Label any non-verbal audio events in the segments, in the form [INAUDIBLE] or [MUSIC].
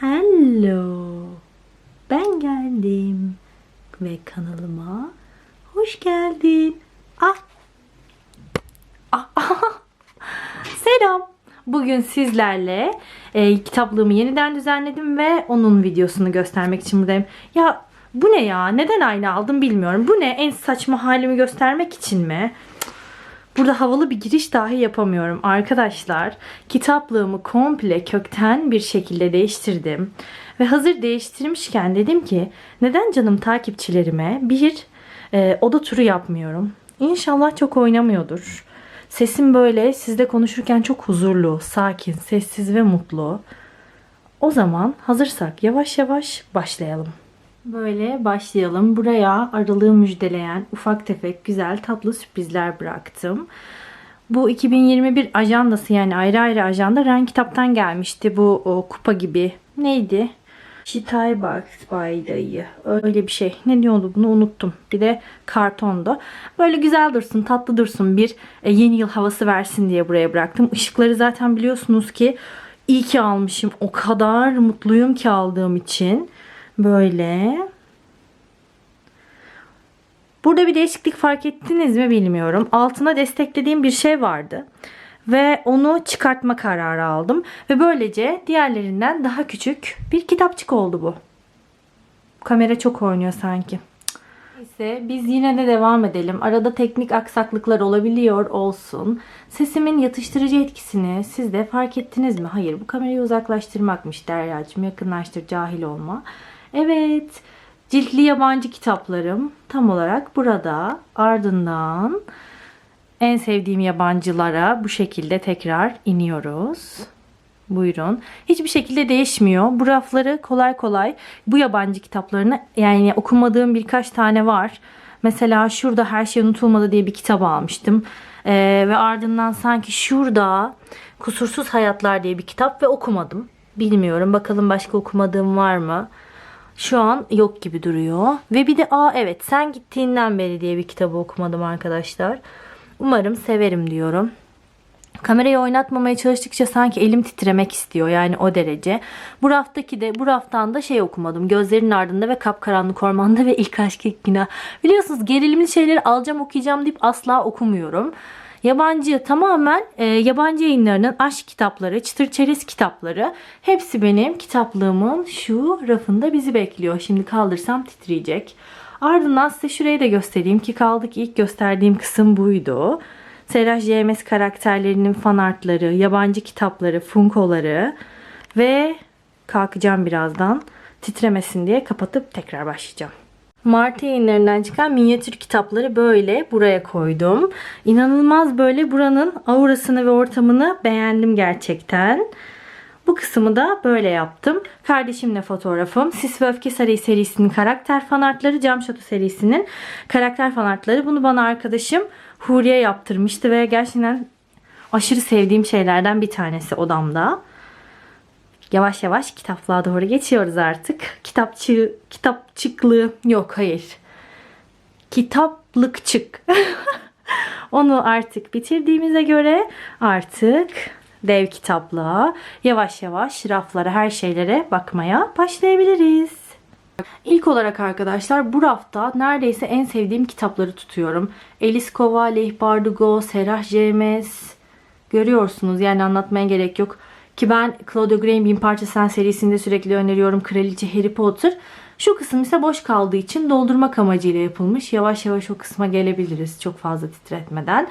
Hello. Ben geldim. Ve kanalıma hoş geldin. Ah. Ah. ah. [LAUGHS] Selam. Bugün sizlerle e, kitaplığımı yeniden düzenledim ve onun videosunu göstermek için buradayım. Ya bu ne ya? Neden aynı aldım bilmiyorum. Bu ne? En saçma halimi göstermek için mi? Burada havalı bir giriş dahi yapamıyorum. Arkadaşlar kitaplığımı komple kökten bir şekilde değiştirdim. Ve hazır değiştirmişken dedim ki neden canım takipçilerime bir e, oda turu yapmıyorum. İnşallah çok oynamıyordur. Sesim böyle sizle konuşurken çok huzurlu, sakin, sessiz ve mutlu. O zaman hazırsak yavaş yavaş başlayalım. Böyle başlayalım. Buraya aralığı müjdeleyen ufak tefek güzel tatlı sürprizler bıraktım. Bu 2021 ajandası yani ayrı ayrı ajanda Ren kitaptan gelmişti. Bu o, kupa gibi. Neydi? Shitai Box by Dayı. Öyle bir şey. Ne diyordu bunu unuttum. Bir de kartonda. Böyle güzel dursun, tatlı dursun. Bir e, yeni yıl havası versin diye buraya bıraktım. Işıkları zaten biliyorsunuz ki iyi ki almışım. O kadar mutluyum ki aldığım için. Böyle. Burada bir değişiklik fark ettiniz mi bilmiyorum. Altına desteklediğim bir şey vardı. Ve onu çıkartma kararı aldım. Ve böylece diğerlerinden daha küçük bir kitapçık oldu bu. Kamera çok oynuyor sanki. Neyse biz yine de devam edelim. Arada teknik aksaklıklar olabiliyor olsun. Sesimin yatıştırıcı etkisini siz de fark ettiniz mi? Hayır bu kamerayı uzaklaştırmakmış Derya'cığım. Yakınlaştır cahil olma. Evet ciltli yabancı kitaplarım tam olarak burada. Ardından en sevdiğim yabancılara bu şekilde tekrar iniyoruz. Buyurun. Hiçbir şekilde değişmiyor. Bu rafları kolay kolay bu yabancı kitaplarını yani okumadığım birkaç tane var. Mesela şurada her şey unutulmadı diye bir kitap almıştım. Ee, ve ardından sanki şurada Kusursuz Hayatlar diye bir kitap ve okumadım. Bilmiyorum. Bakalım başka okumadığım var mı? Şu an yok gibi duruyor. Ve bir de aa evet sen gittiğinden beri diye bir kitabı okumadım arkadaşlar. Umarım severim diyorum. Kamerayı oynatmamaya çalıştıkça sanki elim titremek istiyor yani o derece. Bu raftaki de bu raftan da şey okumadım. Gözlerin ardında ve kapkaranlık ormanda ve ilk aşk ilk günah. Biliyorsunuz gerilimli şeyleri alacağım okuyacağım deyip asla okumuyorum. Yabancı tamamen e, yabancı yayınlarının aşk kitapları, çıtır çerez kitapları hepsi benim kitaplığımın şu rafında bizi bekliyor. Şimdi kaldırsam titreyecek. Ardından size şurayı da göstereyim ki kaldık ilk gösterdiğim kısım buydu. Seraj JMS karakterlerinin fan artları, yabancı kitapları, funkoları ve kalkacağım birazdan titremesin diye kapatıp tekrar başlayacağım. Mart yayınlarından çıkan minyatür kitapları böyle buraya koydum. İnanılmaz böyle buranın aurasını ve ortamını beğendim gerçekten. Bu kısmı da böyle yaptım. Kardeşimle fotoğrafım. Sis ve Öfke Sarayı serisinin karakter fanartları. Cam Şato serisinin karakter fanartları. Bunu bana arkadaşım Huriye yaptırmıştı ve gerçekten aşırı sevdiğim şeylerden bir tanesi odamda. Yavaş yavaş kitaplığa doğru geçiyoruz artık. Kitapçı, kitapçıklığı yok hayır. Kitaplıkçık. [LAUGHS] Onu artık bitirdiğimize göre artık dev kitaplığa yavaş yavaş raflara her şeylere bakmaya başlayabiliriz. İlk olarak arkadaşlar bu rafta neredeyse en sevdiğim kitapları tutuyorum. Alice Kova, Leigh Bardugo, Serah James. Görüyorsunuz yani anlatmaya gerek yok. Ki ben Claudia Gray'in Bin Parça Sen serisinde sürekli öneriyorum. Kraliçe Harry Potter. Şu kısım ise boş kaldığı için doldurmak amacıyla yapılmış. Yavaş yavaş o kısma gelebiliriz çok fazla titretmeden.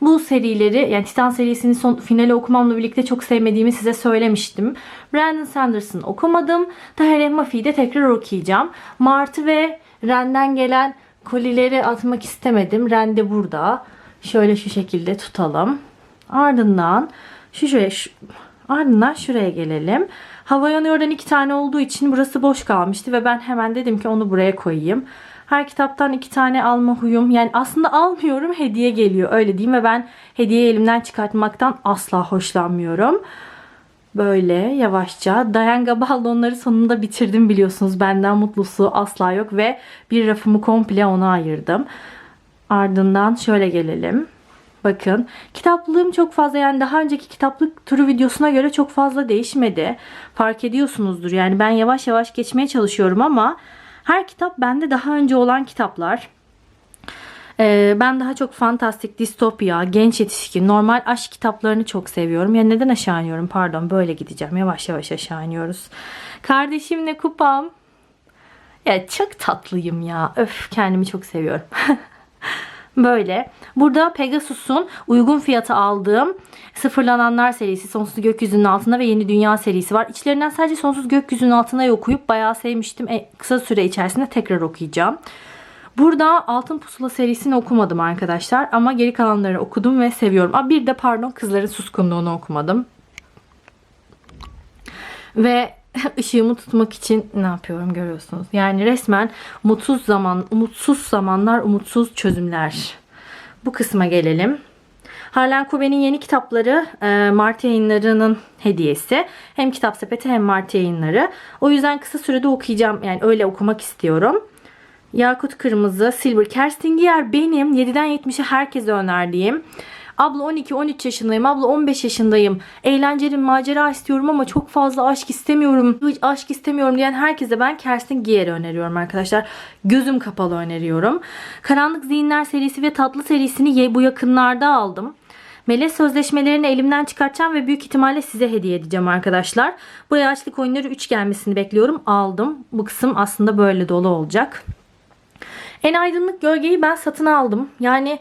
Bu serileri yani Titan serisinin son finali okumamla birlikte çok sevmediğimi size söylemiştim. Brandon Sanders'ın okumadım. Tahir Mafi'yi de tekrar okuyacağım. Martı ve Ren'den gelen kolileri atmak istemedim. Ren de burada. Şöyle şu şekilde tutalım. Ardından şu şuraya şu, ardından şuraya gelelim. Hava yanıyordan iki tane olduğu için burası boş kalmıştı ve ben hemen dedim ki onu buraya koyayım. Her kitaptan iki tane alma huyum. Yani aslında almıyorum hediye geliyor öyle diyeyim ve ben hediye elimden çıkartmaktan asla hoşlanmıyorum. Böyle yavaşça. Dayan Gabal onları sonunda bitirdim biliyorsunuz. Benden mutlusu asla yok ve bir rafımı komple ona ayırdım. Ardından şöyle gelelim. Bakın kitaplığım çok fazla yani daha önceki kitaplık turu videosuna göre çok fazla değişmedi. Fark ediyorsunuzdur yani ben yavaş yavaş geçmeye çalışıyorum ama her kitap bende daha önce olan kitaplar. Ee, ben daha çok fantastik, distopya, genç yetişkin, normal aşk kitaplarını çok seviyorum. Ya neden aşağı iniyorum? Pardon böyle gideceğim. Yavaş yavaş aşağı iniyoruz. Kardeşimle kupam. Ya çok tatlıyım ya. Öf kendimi çok seviyorum. [LAUGHS] Böyle. Burada Pegasus'un uygun fiyata aldığım Sıfırlananlar serisi, Sonsuz Gökyüzünün Altında ve Yeni Dünya serisi var. İçlerinden sadece Sonsuz Gökyüzünün Altında'yı okuyup bayağı sevmiştim. E, kısa süre içerisinde tekrar okuyacağım. Burada Altın Pusula serisini okumadım arkadaşlar ama geri kalanları okudum ve seviyorum. Aa, bir de pardon Kızların Suskunluğunu okumadım. Ve [LAUGHS] ışığımı tutmak için ne yapıyorum görüyorsunuz. Yani resmen mutsuz zaman, umutsuz zamanlar, umutsuz çözümler. Bu kısma gelelim. Harlan Coben'in yeni kitapları e, Mart yayınlarının hediyesi. Hem kitap sepeti hem Mart yayınları. O yüzden kısa sürede okuyacağım. Yani öyle okumak istiyorum. Yakut Kırmızı, Silver. Kerstinger benim 7'den 70'e herkese önerdiğim. Abla 12-13 yaşındayım. Abla 15 yaşındayım. Eğlenceli macera istiyorum ama çok fazla aşk istemiyorum. Hiç aşk istemiyorum diyen herkese ben Kerstin Giyer'i öneriyorum arkadaşlar. Gözüm kapalı öneriyorum. Karanlık Zihinler serisi ve Tatlı serisini bu yakınlarda aldım. Melez sözleşmelerini elimden çıkartacağım ve büyük ihtimalle size hediye edeceğim arkadaşlar. Buraya açlık oyunları 3 gelmesini bekliyorum. Aldım. Bu kısım aslında böyle dolu olacak. En aydınlık gölgeyi ben satın aldım. Yani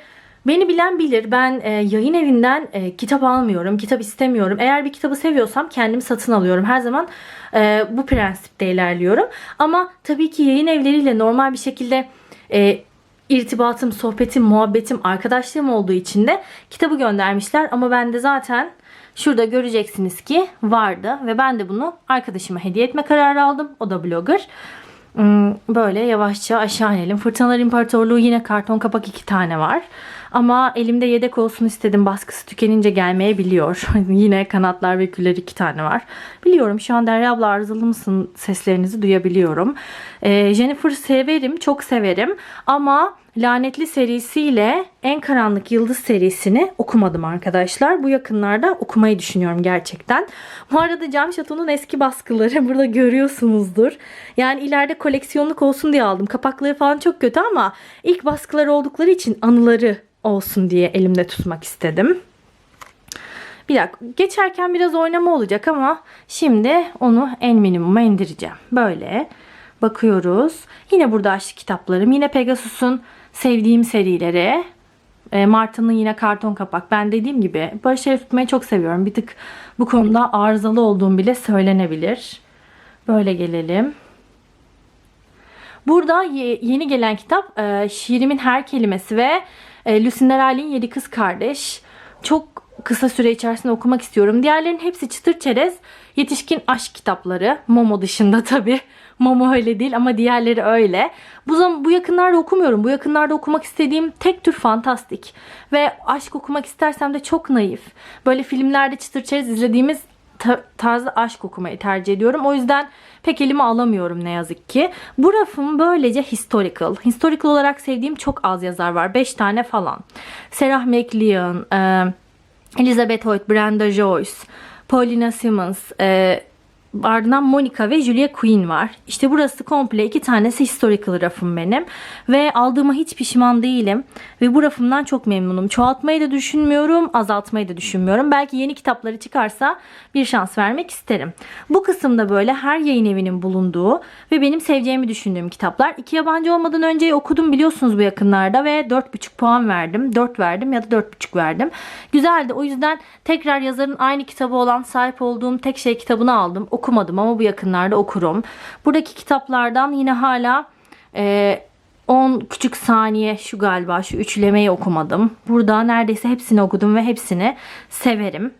beni bilen bilir. Ben e, yayın evinden e, kitap almıyorum. Kitap istemiyorum. Eğer bir kitabı seviyorsam kendimi satın alıyorum. Her zaman e, bu prensipte ilerliyorum. Ama tabii ki yayın evleriyle normal bir şekilde e, irtibatım, sohbetim, muhabbetim, arkadaşlığım olduğu için de kitabı göndermişler. Ama ben de zaten şurada göreceksiniz ki vardı. Ve ben de bunu arkadaşıma hediye etme kararı aldım. O da blogger. Hmm, Böyle yavaşça aşağı inelim. Fırtınalar İmparatorluğu yine karton kapak iki tane var. Ama elimde yedek olsun istedim. Baskısı tükenince gelmeyebiliyor. [LAUGHS] yine kanatlar ve küller iki tane var. Biliyorum şu an Derya abla arızalı mısın seslerinizi duyabiliyorum. Ee, Jennifer severim. Çok severim. Ama Lanetli serisiyle En Karanlık Yıldız serisini okumadım arkadaşlar. Bu yakınlarda okumayı düşünüyorum gerçekten. Bu arada Cam Şato'nun eski baskıları [LAUGHS] burada görüyorsunuzdur. Yani ileride koleksiyonluk olsun diye aldım. Kapakları falan çok kötü ama ilk baskılar oldukları için anıları olsun diye elimde tutmak istedim. Bir dakika geçerken biraz oynama olacak ama şimdi onu en minimuma indireceğim. Böyle bakıyoruz. Yine burada aşk kitaplarım. Yine Pegasus'un sevdiğim serileri. E, Martin'ın yine karton kapak. Ben dediğim gibi böyle şeyler tutmayı çok seviyorum. Bir tık bu konuda arızalı olduğum bile söylenebilir. Böyle gelelim. Burada ye- yeni gelen kitap e, Şiirimin Her Kelimesi ve e, Lucinda Riley'in Yedi Kız Kardeş. Çok kısa süre içerisinde okumak istiyorum. Diğerlerinin hepsi çıtır çerez yetişkin aşk kitapları. Momo dışında [LAUGHS] tabii. Momo öyle değil ama diğerleri öyle. Bu zaman bu yakınlarda okumuyorum. Bu yakınlarda okumak istediğim tek tür fantastik. Ve aşk okumak istersem de çok naif. Böyle filmlerde çıtır çerez izlediğimiz tarzda aşk okumayı tercih ediyorum. O yüzden pek elime alamıyorum ne yazık ki. Bu rafım böylece historical. Historical olarak sevdiğim çok az yazar var. 5 tane falan. Sarah McLean, Elizabeth Hoyt, Brenda Joyce, Paulina Simmons, ardından Monica ve Julia Quinn var. İşte burası komple iki tanesi historical rafım benim. Ve aldığıma hiç pişman değilim. Ve bu rafımdan çok memnunum. Çoğaltmayı da düşünmüyorum, azaltmayı da düşünmüyorum. Belki yeni kitapları çıkarsa bir şans vermek isterim. Bu kısımda böyle her yayın evinin bulunduğu ve benim seveceğimi düşündüğüm kitaplar. İki yabancı olmadan önce okudum biliyorsunuz bu yakınlarda ve 4,5 puan verdim. 4 verdim ya da 4,5 verdim. Güzeldi. O yüzden tekrar yazarın aynı kitabı olan sahip olduğum tek şey kitabını aldım. Okumadım ama bu yakınlarda okurum. Buradaki kitaplardan yine hala e, 10 küçük saniye şu galiba şu üçlemeyi okumadım. Burada neredeyse hepsini okudum ve hepsini severim.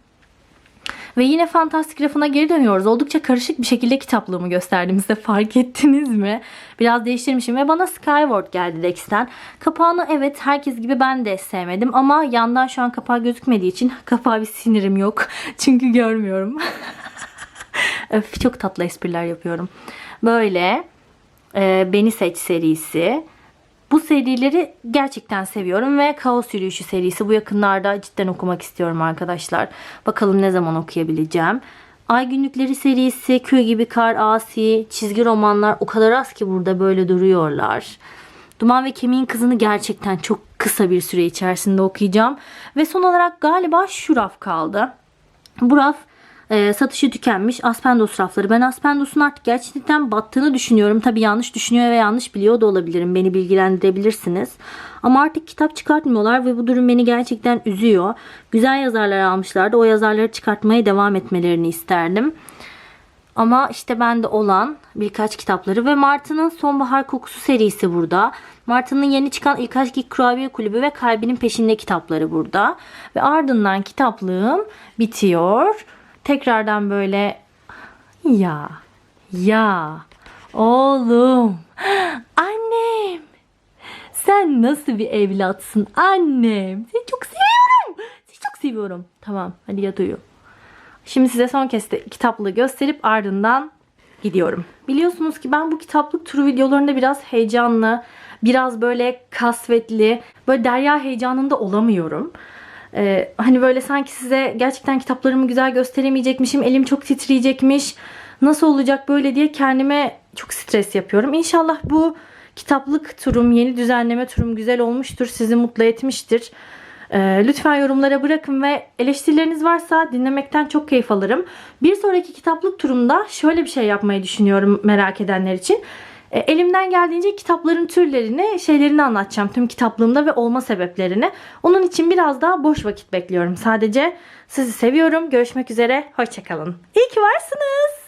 Ve yine fantastik rafına geri dönüyoruz. Oldukça karışık bir şekilde kitaplığımı gösterdim size [LAUGHS] fark ettiniz mi? Biraz değiştirmişim ve bana Skyward geldi Lex'ten. Kapağını evet herkes gibi ben de sevmedim ama yandan şu an kapağı gözükmediği için [LAUGHS] kapağı bir sinirim yok. [LAUGHS] Çünkü görmüyorum. Öf çok tatlı espriler yapıyorum. Böyle e, Beni Seç serisi. Bu serileri gerçekten seviyorum ve Kaos Yürüyüşü serisi bu yakınlarda cidden okumak istiyorum arkadaşlar. Bakalım ne zaman okuyabileceğim. Ay Günlükleri serisi, Köy Gibi Kar, Asi, çizgi romanlar o kadar az ki burada böyle duruyorlar. Duman ve Kemiğin Kızı'nı gerçekten çok kısa bir süre içerisinde okuyacağım. Ve son olarak galiba şu raf kaldı. Bu raf e, satışı tükenmiş Aspendos rafları. Ben Aspendos'un artık gerçekten battığını düşünüyorum. Tabi yanlış düşünüyor ve yanlış biliyor da olabilirim. Beni bilgilendirebilirsiniz. Ama artık kitap çıkartmıyorlar ve bu durum beni gerçekten üzüyor. Güzel yazarlar almışlardı. O yazarları çıkartmaya devam etmelerini isterdim. Ama işte bende olan birkaç kitapları ve Martı'nın Sonbahar Kokusu serisi burada. Martı'nın yeni çıkan İlk Aşk Kurabiye Kulübü ve Kalbinin Peşinde kitapları burada. Ve ardından kitaplığım bitiyor. Tekrardan böyle ya ya oğlum annem sen nasıl bir evlatsın annem seni çok seviyorum seni çok seviyorum tamam hadi yat uyu Şimdi size son kez de kitaplığı gösterip ardından gidiyorum. Biliyorsunuz ki ben bu kitaplık turu videolarında biraz heyecanlı, biraz böyle kasvetli, böyle derya heyecanında olamıyorum. Ee, hani böyle sanki size gerçekten kitaplarımı güzel gösteremeyecekmişim, elim çok titreyecekmiş, nasıl olacak böyle diye kendime çok stres yapıyorum. İnşallah bu kitaplık turum, yeni düzenleme turum güzel olmuştur, sizi mutlu etmiştir. Ee, lütfen yorumlara bırakın ve eleştirileriniz varsa dinlemekten çok keyif alırım. Bir sonraki kitaplık turumda şöyle bir şey yapmayı düşünüyorum merak edenler için. E, Elimden geldiğince kitapların türlerini, şeylerini anlatacağım tüm kitaplığımda ve olma sebeplerini. Onun için biraz daha boş vakit bekliyorum. Sadece sizi seviyorum. Görüşmek üzere. Hoşçakalın. İyi ki varsınız.